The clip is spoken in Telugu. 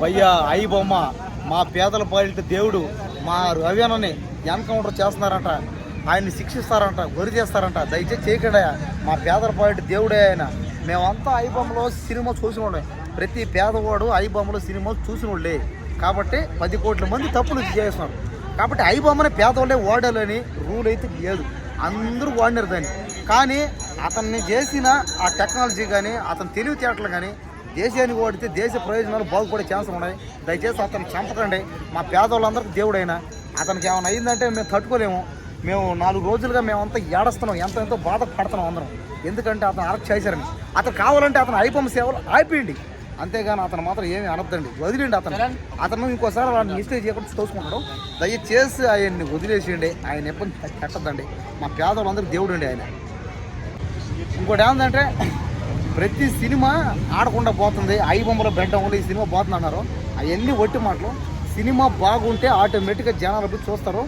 భయ్యా అయ్యి బొమ్మ. మా పేదల పాలిట దేవుడు మా రవ్యనని ఎన్కౌంటర్ చేస్తున్నారంట. ఆయన్ని శిక్షిస్తారంట గురి చేస్తారంట. దయచేసి చేయకండి మా పేదల పాలిట దేవుడే ఆయన. మేమంతా ఐ బొమ్మలో సినిమా చూసిన ప్రతి పేదవాడు ఐ బొమ్మలో సినిమా చూసిన కాబట్టి పది కోట్ల మంది తప్పులు చేస్తున్నారు. కాబట్టి ఐ బొమ్మని పేదవాళ్ళే వాడాలని రూల్ అయితే లేదు. అందరూ వాడినారు దాన్ని. కానీ అతన్ని చేసిన ఆ టెక్నాలజీ కానీ అతని తెలివితేటలు కానీ దేశానికి వాడితే దేశ ప్రయోజనాలు బాగుపడే ఛాన్స్ ఉన్నాయి. దయచేసి అతను చంపకండి. మా పేదవాళ్ళందరికీ దేవుడైనా అతనికి ఏమైనా అయిందంటే మేము తట్టుకోలేము. మేము నాలుగు రోజులుగా మేమంతా ఏడుస్తున్నాం. ఎంత ఎంతో బాధపడుతున్నాం అందరం. ఎందుకంటే అతను అరెస్ట్ చేశారని అతను కావాలంటే అతను ఐపమ్ సేవలు ఆపియండి. అంతేగాని అతను మాత్రం ఏమీ అనొద్దండి. వదిలేండి అతను అతను ఇంకోసారి వాళ్ళని మిస్టేక్ చేయకుండా చూసుకుంటాడు దయచేసి ఆయన్ని వదిలేసేయండి. ఆయన ఇబ్బంది పెట్టద్దండి మా పేదవాళ్ళందరికీ దేవుడు అండి ఆయన. ఇంకోటి ఏంటంటే ప్రతి సినిమా ఆడకుండా పోతుంది. ఐ బొమ్మలో బెడ్డ ఈ సినిమా పోతుంది అన్నారు అవన్నీ ఒట్టి మాటలు. సినిమా బాగుంటే ఆటోమేటిక్గా జనాలు చూస్తారు.